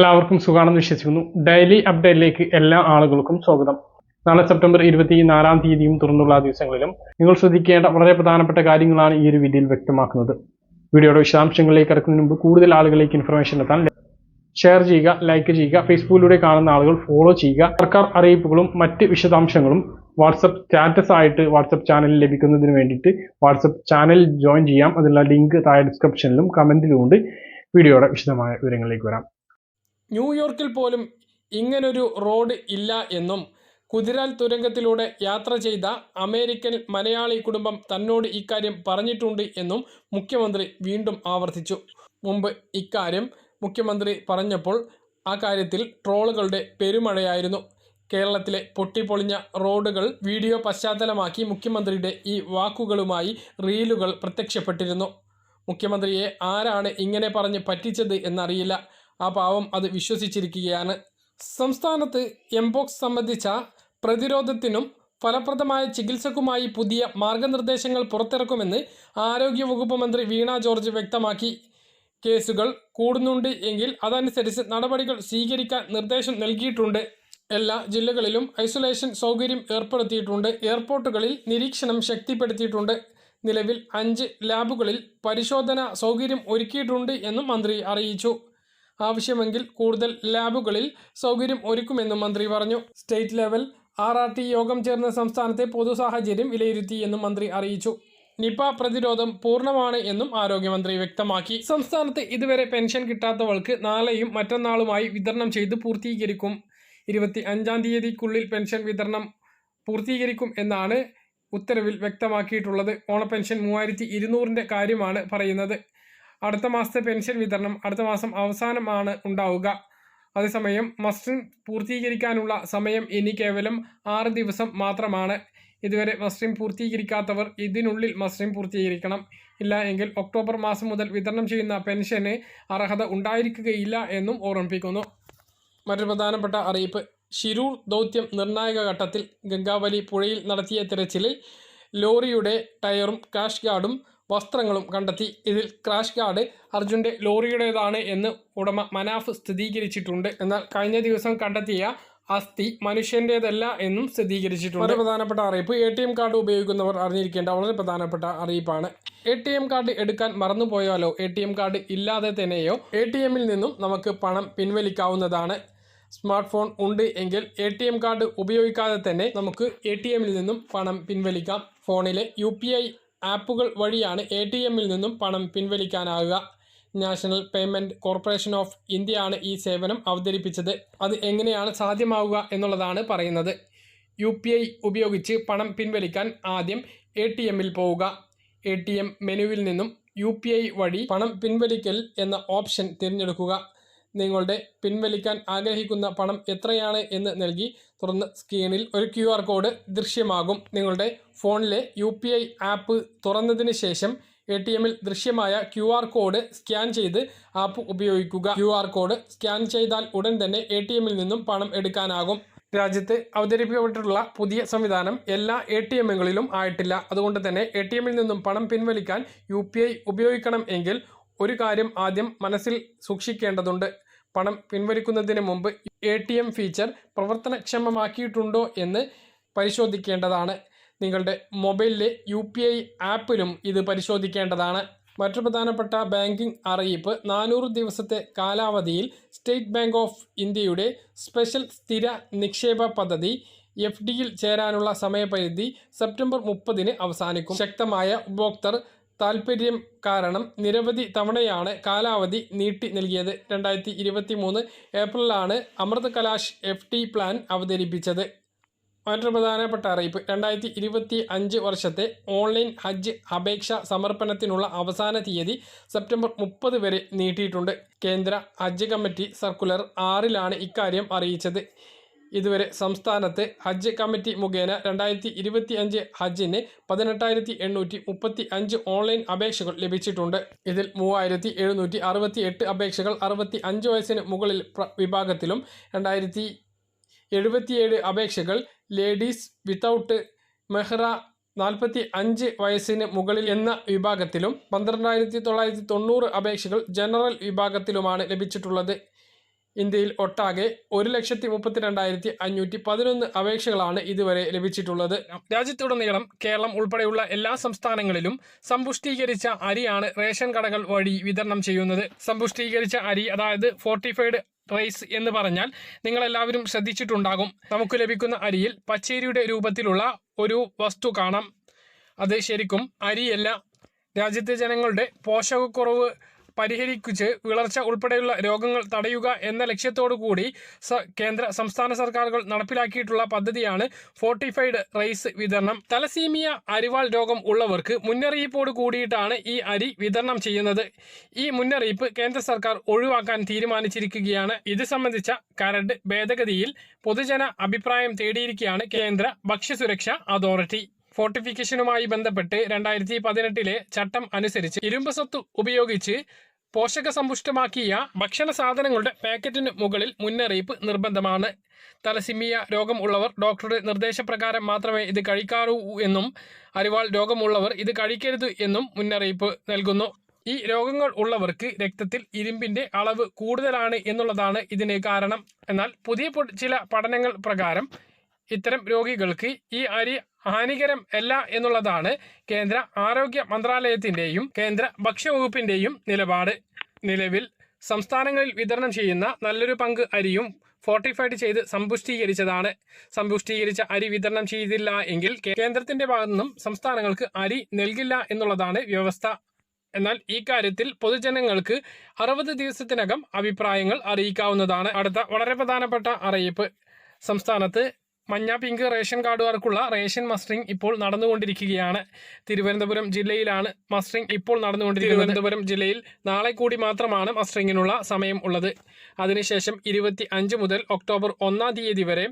എല്ലാവർക്കും സുഖാണെന്ന് വിശ്വസിക്കുന്നു. ഡെയിലി അപ്ഡേറ്റിലേക്ക് എല്ലാ ആളുകൾക്കും സ്വാഗതം. നാളെ സെപ്റ്റംബർ ഇരുപത്തി നാലാം തീയതിയും തുറന്നുള്ള ദിവസങ്ങളിലും നിങ്ങൾ ശ്രദ്ധിക്കേണ്ട വളരെ പ്രധാനപ്പെട്ട കാര്യങ്ങളാണ് ഈ ഒരു വീഡിയോയിൽ വ്യക്തമാക്കുന്നത്. വീഡിയോയുടെ വിശദാംശങ്ങളിലേക്ക് ഇറക്കുന്നതിന് മുമ്പ് കൂടുതൽ ആളുകളിലേക്ക് ഇൻഫർമേഷൻ എത്താൻ ഷെയർ ചെയ്യുക ലൈക്ക് ചെയ്യുക ഫേസ്ബുക്കിലൂടെ കാണുന്ന ആളുകൾ ഫോളോ ചെയ്യുക. സർക്കാർ അറിയിപ്പുകളും മറ്റ് വിശദാംശങ്ങളും വാട്സപ്പ് സ്റ്റാറ്റസ് ആയിട്ട് വാട്സപ്പ് ചാനലിൽ ലഭിക്കുന്നതിന് വേണ്ടിയിട്ട് വാട്സപ്പ് ചാനൽ ജോയിൻ ചെയ്യാം. അതിനുള്ള ലിങ്ക് താഴെ ഡിസ്ക്രിപ്ഷനിലും കമന്റിലും ഉണ്ട്. വീഡിയോയുടെ വിശദമായ വിവരങ്ങളിലേക്ക് വരാം. ന്യൂയോർക്കിൽ പോലും ഇങ്ങനൊരു റോഡ് ഇല്ല എന്നും കുതിരാൽ തുരങ്കത്തിലൂടെ യാത്ര ചെയ്ത അമേരിക്കൻ മലയാളി കുടുംബം തന്നോട് ഇക്കാര്യം പറഞ്ഞിട്ടുണ്ട് എന്നും മുഖ്യമന്ത്രി വീണ്ടും ആവർത്തിച്ചു. മുമ്പ് ഇക്കാര്യം മുഖ്യമന്ത്രി പറഞ്ഞപ്പോൾ ആ കാര്യത്തിൽ ട്രോളുകളുടെ പെരുമഴയായിരുന്നു. കേരളത്തിലെ പൊട്ടിപ്പൊളിഞ്ഞ റോഡുകൾ വീഡിയോ പശ്ചാത്തലമാക്കി മുഖ്യമന്ത്രിയുടെ ഈ വാക്കുകളുമായി റീലുകൾ പ്രത്യക്ഷപ്പെട്ടിരുന്നു. മുഖ്യമന്ത്രിയെ ആരാണ് ഇങ്ങനെ പറഞ്ഞ് പറ്റിച്ചത് എന്നറിയില്ല. ആ പാവം അത് വിശ്വസിച്ചിരിക്കുകയാണ്. സംസ്ഥാനത്ത് എംപോക്സ് സംബന്ധിച്ച പ്രതിരോധത്തിനും ഫലപ്രദമായ ചികിത്സക്കുമായി പുതിയ മാർഗനിർദ്ദേശങ്ങൾ പുറത്തിറക്കുമെന്ന് ആരോഗ്യവകുപ്പ് മന്ത്രി വീണ ജോർജ് വ്യക്തമാക്കി. കേസുകൾ കൂടുന്നുണ്ട് എങ്കിൽ അതനുസരിച്ച് നടപടികൾ സ്വീകരിക്കാൻ നിർദ്ദേശം നൽകിയിട്ടുണ്ട്. എല്ലാ ജില്ലകളിലും ഐസൊലേഷൻ സൗകര്യം ഏർപ്പെടുത്തിയിട്ടുണ്ട്. എയർപോർട്ടുകളിൽ നിരീക്ഷണം ശക്തിപ്പെടുത്തിയിട്ടുണ്ട്. നിലവിൽ അഞ്ച് ലാബുകളിൽ പരിശോധന സൗകര്യം ഒരുക്കിയിട്ടുണ്ട് എന്നും മന്ത്രി അറിയിച്ചു. ആവശ്യമെങ്കിൽ കൂടുതൽ ലാബുകളിൽ സൗകര്യം ഒരുക്കുമെന്നും മന്ത്രി പറഞ്ഞു. State level R R T യോഗം ചേർന്ന സംസ്ഥാനത്തെ പൊതു സാഹചര്യം വിലയിരുത്തിയെന്നും മന്ത്രി അറിയിച്ചു. നിപ പ്രതിരോധം പൂർണമാണ് എന്നും ആരോഗ്യമന്ത്രി വ്യക്തമാക്കി. സംസ്ഥാനത്ത് ഇതുവരെ പെൻഷൻ കിട്ടാത്തവർക്ക് നാളെയും മറ്റന്നാളുമായി വിതരണം ചെയ്ത് പൂർത്തീകരിക്കും. ഇരുപത്തി അഞ്ചാം തീയതിക്കുള്ളിൽ പെൻഷൻ വിതരണം പൂർത്തീകരിക്കും എന്നാണ് ഉത്തരവിൽ വ്യക്തമാക്കിയിട്ടുള്ളത്. ഓണപ്പെൻഷൻ മൂവായിരത്തി ഇരുന്നൂറിന്റെ കാര്യമാണ് പറയുന്നത്. അടുത്ത മാസത്തെ പെൻഷൻ വിതരണം അടുത്ത മാസം അവസാനമാണ് ഉണ്ടാവുക. അതേസമയം മസ്റ്ററിംഗ് പൂർത്തീകരിക്കാനുള്ള സമയം ഇനി കേവലം ആറ് ദിവസം മാത്രമാണ്. ഇതുവരെ മസ്റ്ററിംഗ് പൂർത്തീകരിക്കാത്തവർ ഇതിനുള്ളിൽ മസ്റ്ററിംഗ് പൂർത്തീകരിക്കണം. ഇല്ല എങ്കിൽ ഒക്ടോബർ മാസം മുതൽ വിതരണം ചെയ്യുന്ന പെൻഷന് അർഹത ഉണ്ടായിരിക്കുകയില്ല എന്നും ഓർമ്മിപ്പിക്കുന്നു. മറ്റൊരു പ്രധാനപ്പെട്ട അറിയിപ്പ്. ശിരൂർ ദൗത്യം നിർണായക ഘട്ടത്തിൽ ഗംഗാവലി പുഴയിൽ നടത്തിയ തിരച്ചിലിൽ ലോറിയുടെ ടയറും കാഷ് ഗാർഡും വസ്ത്രങ്ങളും കണ്ടെത്തി. ഇതിൽ ക്രാഷ് ഗാർഡ് അർജുന്റെ ലോറിയുടേതാണ് എന്ന് ഉടമ മനാഫ് സ്ഥിരീകരിച്ചിട്ടുണ്ട് എന്നാൽ കഴിഞ്ഞ ദിവസം കണ്ടെത്തിയ അസ്ഥി മനുഷ്യന്റേതല്ല എന്നും സ്ഥിരീകരിച്ചിട്ടുണ്ട് വളരെ പ്രധാനപ്പെട്ട അറിയിപ്പ്. എ ടി എം കാർഡ് ഉപയോഗിക്കുന്നവർ അറിഞ്ഞിരിക്കേണ്ട വളരെ പ്രധാനപ്പെട്ട അറിയിപ്പാണ്. എ ടി എം കാർഡ് എടുക്കാൻ മറന്നുപോയാലോ? എ ടി എം കാർഡ് ഇല്ലാതെ തന്നെയോ? എ ടി എമ്മിൽ നിന്നും നമുക്ക് പണം പിൻവലിക്കാവുന്നതാണ്. സ്മാർട്ട് ഫോൺ ഉണ്ട് എങ്കിൽ എ ടി എം കാർഡ് ഉപയോഗിക്കാതെ തന്നെ നമുക്ക് എ ടി എമ്മിൽ നിന്നും പണം പിൻവലിക്കാം. ഫോണിലെ യു പി ഐ ആപ്പുകൾ വഴിയാണ് എ ടി എമ്മിൽ നിന്നും പണം പിൻവലിക്കാനാകുക. നാഷണൽ പേയ്മെന്റ് കോർപ്പറേഷൻ ഓഫ് ഇന്ത്യയാണ് ഈ സേവനം അവതരിപ്പിച്ചത്. അത് എങ്ങനെയാണ് സാധ്യമാവുക എന്നുള്ളതാണ് പറയുന്നത്. യു പി ഐ ഉപയോഗിച്ച് പണം പിൻവലിക്കാൻ ആദ്യം എ ടി എമ്മിൽ പോവുക. എ ടി എം മെനുവിൽ നിന്നും യു പി ഐ വഴി പണം പിൻവലിക്കൽ എന്ന ഓപ്ഷൻ തിരഞ്ഞെടുക്കുക. നിങ്ങളുടെ പിൻവലിക്കാൻ ആഗ്രഹിക്കുന്ന പണം എത്രയാണ് എന്ന് നൽകി തുറന്ന് സ്ക്രീനിൽ ഒരു ക്യു ആർ കോഡ് ദൃശ്യമാകും. നിങ്ങളുടെ ഫോണിലെ യു പി ഐ ആപ്പ് തുറന്നതിന് ശേഷം എ ടി എമ്മിൽ ദൃശ്യമായ ക്യു ആർ കോഡ് സ്കാൻ ചെയ്ത് ആപ്പ് ഉപയോഗിക്കുക. ക്യു ആർ കോഡ് സ്കാൻ ചെയ്താൽ ഉടൻ തന്നെ എ ടി എമ്മിൽ നിന്നും പണം എടുക്കാനാകും. രാജ്യത്ത് അവതരിപ്പിക്കപ്പെട്ടിട്ടുള്ള പുതിയ സംവിധാനം എല്ലാ എ ടി എമ്മുകളിലും ആയിട്ടില്ല. അതുകൊണ്ട് തന്നെ എ ടി എമ്മിൽ നിന്നും പണം പിൻവലിക്കാൻ യു ഉപയോഗിക്കണം എങ്കിൽ ഒരു കാര്യം ആദ്യം മനസ്സിൽ സൂക്ഷിക്കേണ്ടതുണ്ട്. പണം പിൻവലിക്കുന്നതിന് മുമ്പ് എ ടി എം ഫീച്ചർ പ്രവർത്തനക്ഷമമാക്കിയിട്ടുണ്ടോ എന്ന് പരിശോധിക്കേണ്ടതാണ്. നിങ്ങളുടെ മൊബൈലിലെ യു പി ഐ ആപ്പിലും ഇത് പരിശോധിക്കേണ്ടതാണ്. മറ്റു പ്രധാനപ്പെട്ട ബാങ്കിംഗ് അറിയിപ്പ് നാനൂറ് ദിവസത്തെ കാലാവധിയിൽ സ്റ്റേറ്റ് ബാങ്ക് ഓഫ് ഇന്ത്യയുടെ സ്പെഷ്യൽ സ്ഥിര നിക്ഷേപ പദ്ധതി എഫ് ഡിയിൽ ചേരാനുള്ള സമയപരിധി സെപ്റ്റംബർ മുപ്പതിന് അവസാനിക്കും. ശക്തമായ ഉപഭോക്തൃ താൽപ്പര്യം കാരണം നിരവധി തവണയാണ് കാലാവധി നീട്ടി നൽകിയത്. രണ്ടായിരത്തി ഇരുപത്തി മൂന്ന് ഏപ്രിലാണ് Amrit Kalash F T plan അവതരിപ്പിച്ചത്. മറ്റൊരു പ്രധാനപ്പെട്ട അറിയിപ്പ് രണ്ടായിരത്തി ഇരുപത്തി അഞ്ച് വർഷത്തെ ഓൺലൈൻ ഹജ്ജ് അപേക്ഷ സമർപ്പണത്തിനുള്ള അവസാന തീയതി സെപ്റ്റംബർ മുപ്പത് വരെ നീട്ടിയിട്ടുണ്ട്. കേന്ദ്ര ഹജ്ജ് കമ്മിറ്റി സർക്കുലർ ആറിലാണ് ഇക്കാര്യം അറിയിച്ചത്. ഇതുവരെ സംസ്ഥാനത്തെ ഹജ്ജ് കമ്മിറ്റി മുഖേന രണ്ടായിരത്തി ഇരുപത്തി അഞ്ച് ഹജ്ജിന് പതിനെട്ടായിരത്തി എണ്ണൂറ്റി മുപ്പത്തി അഞ്ച് ഓൺലൈൻ അപേക്ഷകൾ ലഭിച്ചിട്ടുണ്ട്. ഇതിൽ മൂവായിരത്തി എഴുന്നൂറ്റി അറുപത്തി എട്ട് അപേക്ഷകൾ അറുപത്തി അഞ്ച് വയസ്സിന് മുകളിൽ വിഭാഗത്തിലും രണ്ടായിരത്തി എഴുപത്തിയേഴ് അപേക്ഷകൾ ലേഡീസ് വിത്തൗട്ട് മെഹ്റ നാൽപ്പത്തി അഞ്ച് വയസ്സിന് മുകളിൽ എന്ന വിഭാഗത്തിലും പന്ത്രണ്ടായിരത്തി തൊള്ളായിരത്തി തൊണ്ണൂറ് അപേക്ഷകൾ ജനറൽ വിഭാഗത്തിലുമാണ് ലഭിച്ചിട്ടുള്ളത്. ഇന്ത്യയിൽ ഒട്ടാകെ ഒരു ലക്ഷത്തി മുപ്പത്തിരണ്ടായിരത്തി അഞ്ഞൂറ്റി പതിനൊന്ന് അപേക്ഷകളാണ് ഇതുവരെ ലഭിച്ചിട്ടുള്ളത്. രാജ്യത്തുടനീളം കേരളം ഉൾപ്പെടെയുള്ള എല്ലാ സംസ്ഥാനങ്ങളിലും സമ്പുഷ്ടീകരിച്ച അരിയാണ് റേഷൻ കടകൾ വഴി വിതരണം ചെയ്യുന്നത്. സമ്പുഷ്ടീകരിച്ച അരി അതായത് ഫോർട്ടിഫൈഡ് റൈസ് എന്ന് പറഞ്ഞാൽ നിങ്ങൾ എല്ലാവരും ശ്രദ്ധിച്ചിട്ടുണ്ടാകും. നമുക്ക് ലഭിക്കുന്ന അരിയിൽ പച്ചേരിയുടെ രൂപത്തിലുള്ള ഒരു വസ്തു കാണാം. അത് ശരിക്കും അരിയല്ല. രാജ്യത്തെ ജനങ്ങളുടെ പോഷകക്കുറവ് പരിഹരിച്ച് വിളർച്ച ഉൾപ്പെടെയുള്ള രോഗങ്ങൾ തടയുക എന്ന ലക്ഷ്യത്തോടു കൂടി കേന്ദ്ര സംസ്ഥാന സർക്കാരുകൾ നടപ്പിലാക്കിയിട്ടുള്ള പദ്ധതിയാണ് ഫോർട്ടിഫൈഡ് റൈസ് വിതരണം. തലസീമിയ അരിവാൾ രോഗം ഉള്ളവർക്ക് മുന്നറിയിപ്പോട് കൂടിയിട്ടാണ് ഈ അരി വിതരണം ചെയ്യുന്നത്. ഈ മുന്നറിയിപ്പ് കേന്ദ്ര സർക്കാർ ഒഴിവാക്കാൻ തീരുമാനിച്ചിരിക്കുകയാണ്. ഇത് സംബന്ധിച്ച കരട് ഭേദഗതിയിൽ പൊതുജന അഭിപ്രായം തേടിയിരിക്കുകയാണ് കേന്ദ്ര ഭക്ഷ്യസുരക്ഷ അതോറിറ്റി. ഫോർട്ടിഫിക്കേഷനുമായി ബന്ധപ്പെട്ട് രണ്ടായിരത്തി പതിനെട്ടിലെ ചട്ടം അനുസരിച്ച് ഇരുമ്പ് സ്വത്ത് ഉപയോഗിച്ച് പോഷക സമ്പുഷ്ടമാക്കിയ ഭക്ഷണ സാധനങ്ങളുടെ പാക്കറ്റിന് മുകളിൽ മുന്നറിയിപ്പ് നിർബന്ധമാണ്. തലസിമിയ രോഗം ഉള്ളവർ ഡോക്ടറുടെ നിർദ്ദേശപ്രകാരം മാത്രമേ ഇത് കഴിക്കാറൂ എന്നും അരിവാൾ രോഗമുള്ളവർ ഇത് കഴിക്കരുത് എന്നും മുന്നറിയിപ്പ് നൽകുന്നു. ഈ രോഗങ്ങൾ ഉള്ളവർക്ക് രക്തത്തിൽ ഇരുമ്പിന്റെ അളവ് കൂടുതലാണ് എന്നുള്ളതാണ് ഇതിന് കാരണം. എന്നാൽ പുതിയ ചില പഠനങ്ങൾ പ്രകാരം ഇത്തരം രോഗികൾക്ക് ഈ അരി ഹാനികരം അല്ല എന്നുള്ളതാണ് കേന്ദ്ര ആരോഗ്യ മന്ത്രാലയത്തിന്റെയും കേന്ദ്ര ഭക്ഷ്യവകുപ്പിന്റെയും നിലപാട്. നിലവിൽ സംസ്ഥാനങ്ങളിൽ വിതരണം ചെയ്യുന്ന നല്ലൊരു പങ്ക് അരിയും ഫോർട്ടിഫൈഡ് ചെയ്ത് സമ്പുഷ്ടീകരിച്ചതാണ്. സമ്പുഷ്ടീകരിച്ച അരി വിതരണം ചെയ്തില്ല എങ്കിൽ കേന്ദ്രത്തിന്റെ ഭാഗത്തു നിന്നും സംസ്ഥാനങ്ങൾക്ക് അരി നൽകില്ല എന്നുള്ളതാണ് വ്യവസ്ഥ. എന്നാൽ ഈ കാര്യത്തിൽ പൊതുജനങ്ങൾക്ക് അറുപത് ദിവസത്തിനകം അഭിപ്രായങ്ങൾ അറിയിക്കാവുന്നതാണ്. അടുത്ത വളരെ പ്രധാനപ്പെട്ട അറിയിപ്പ്. സംസ്ഥാനത്ത് മഞ്ഞ പിങ്ക് റേഷൻ കാർഡുകാർക്കുള്ള റേഷൻ മസ്റ്ററിംഗ് ഇപ്പോൾ നടന്നുകൊണ്ടിരിക്കുകയാണ്. തിരുവനന്തപുരം ജില്ലയിലാണ് മസ്റ്ററിംഗ് ഇപ്പോൾ നടന്നുകൊണ്ടിരിക്കുന്നത്. തിരുവനന്തപുരം ജില്ലയിൽ നാളെ കൂടി മാത്രമാണ് മസ്റ്ററിങ്ങിനുള്ള സമയം ഉള്ളത്. അതിനുശേഷം ഇരുപത്തി അഞ്ച് മുതൽ ഒക്ടോബർ ഒന്നാം തീയതി വരെ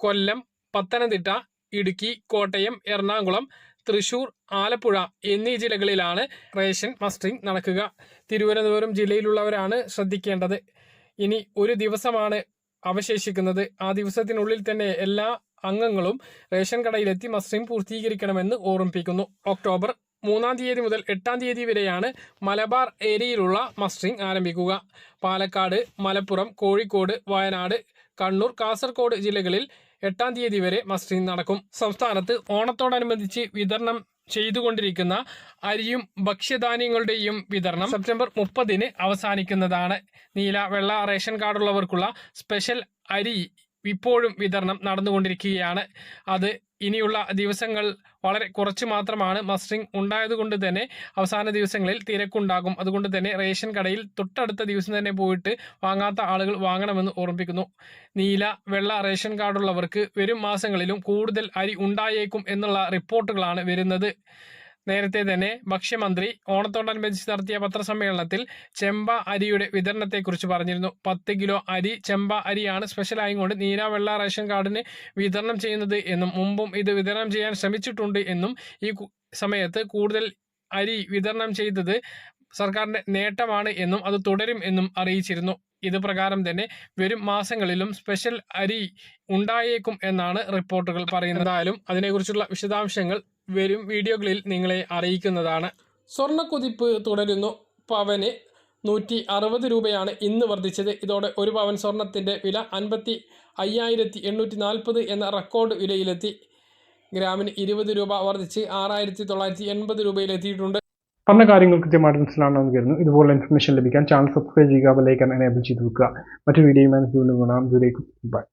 കൊല്ലം പത്തനംതിട്ട ഇടുക്കി കോട്ടയം എറണാകുളം തൃശൂർ ആലപ്പുഴ എന്നീ ജില്ലകളിലാണ് റേഷൻ മസ്റ്ററിംഗ് നടക്കുക. തിരുവനന്തപുരം ജില്ലയിലുള്ളവരാണ് ശ്രദ്ധിക്കേണ്ടത്. ഇനി ഒരു ദിവസമാണ് അവശേഷിക്കുന്നത്. ആ ദിവസത്തിനുള്ളിൽ തന്നെ എല്ലാ അംഗങ്ങളും റേഷൻ കടയിലെത്തി മസ്റ്ററിംഗ് പൂർത്തീകരിക്കണമെന്ന് ഓർമ്മിപ്പിക്കുന്നു. ഒക്ടോബർ മൂന്നാം തീയതി മുതൽ എട്ടാം തീയതി വരെയാണ് മലബാർ ഏരിയയിലുള്ള മസ്റ്ററിംഗ് ആരംഭിക്കുക. പാലക്കാട് മലപ്പുറം കോഴിക്കോട് വയനാട് കണ്ണൂർ കാസർഗോഡ് ജില്ലകളിൽ എട്ടാം തീയതി വരെ മസ്റ്ററിംഗ് നടക്കും. സംസ്ഥാനത്ത് ഓണത്തോടനുബന്ധിച്ച് വിതരണം ചെയ്തുകൊണ്ടിരിക്കുന്ന അരിയും ഭക്ഷ്യധാന്യങ്ങളുടെയും വിതരണം സെപ്റ്റംബർ മുപ്പതിന് അവസാനിക്കുന്നതാണ്. നീല വെള്ള റേഷൻ കാർഡുള്ളവർക്കുള്ള സ്പെഷ്യൽ അരി ഇപ്പോഴും വിതരണം നടന്നുകൊണ്ടിരിക്കുകയാണ്. അത് ഇനിയുള്ള ദിവസങ്ങൾ വളരെ കുറച്ച് മാത്രമാണ് മസ്റ്ററിംഗ് ഉണ്ടായതുകൊണ്ട് തന്നെ അവസാന ദിവസങ്ങളിൽ തിരക്കുണ്ടാകും. അതുകൊണ്ട് തന്നെ റേഷൻ കടയിൽ തൊട്ടടുത്ത ദിവസം തന്നെ പോയിട്ട് വാങ്ങാത്ത ആളുകൾ വാങ്ങണമെന്ന് ഓർമ്മിപ്പിക്കുന്നു. നീല വെള്ള റേഷൻ കാർഡുള്ളവർക്ക് വരും മാസങ്ങളിലും കൂടുതൽ അരി ഉണ്ടായേക്കും എന്നുള്ള റിപ്പോർട്ടുകളാണ് വരുന്നത്. നേരത്തെ തന്നെ ഭക്ഷ്യമന്ത്രി ഓണത്തോടനുബന്ധിച്ച് നടത്തിയ പത്രസമ്മേളനത്തിൽ ചെമ്പ അരിയുടെ വിതരണത്തെക്കുറിച്ച് പറഞ്ഞിരുന്നു. പത്ത് കിലോ അരി ചെമ്പ അരിയാണ് സ്പെഷ്യലായും കൊണ്ട് നീല വെള്ള റേഷൻ കാർഡിന് വിതരണം ചെയ്യുന്നത് എന്നും മുമ്പും ഇത് വിതരണം ചെയ്യാൻ ശ്രമിച്ചിട്ടുണ്ട് എന്നും ഈ സമയത്ത് കൂടുതൽ അരി വിതരണം ചെയ്തത് സർക്കാരിന്റെ നേട്ടമാണ് എന്നും അത് തുടരും എന്നും അറിയിച്ചിരുന്നു. ഇത് പ്രകാരം തന്നെ വരും മാസങ്ങളിലും സ്പെഷ്യൽ അരി ഉണ്ടായേക്കും എന്നാണ് റിപ്പോർട്ടുകൾ പറയുന്നത്. അതിനെക്കുറിച്ചുള്ള വിശദാംശങ്ങൾ വരും വീഡിയോകളിൽ നിങ്ങളെ അറിയിക്കുന്നതാണ്. സ്വർണക്കുതിപ്പ് തുടരുന്നു. പവന് നൂറ്റി അറുപത് രൂപയാണ് ഇന്ന് വർദ്ധിച്ചത്. ഇതോടെ ഒരു പവൻ സ്വർണത്തിന്റെ വില അൻപത്തി അയ്യായിരത്തി എണ്ണൂറ്റി നാൽപ്പത് എന്ന റെക്കോർഡ് വിലയിലെത്തി. ഗ്രാമിന് ഇരുപത് രൂപ വർദ്ധിച്ച് ആറായിരത്തി തൊള്ളായിരത്തി എൺപത് രൂപയിലെത്തിയിട്ടുണ്ട്. പറഞ്ഞ കാര്യങ്ങൾ കൃത്യമായിട്ട് മനസ്സിലാണെന്ന് കരുതുന്നു. ഇതുപോലെ ഇൻഫർമേഷൻ ലഭിക്കാൻ ചാനൽ സബ്സ്ക്രൈബ് ചെയ്യുക ബെല്ലൈക്കൻ എനേബിൾ ചെയ്ത് വെക്കുക. മറ്റു വീഡിയോയുമായി കാണാം. ദൂരേക്ക് ബൈ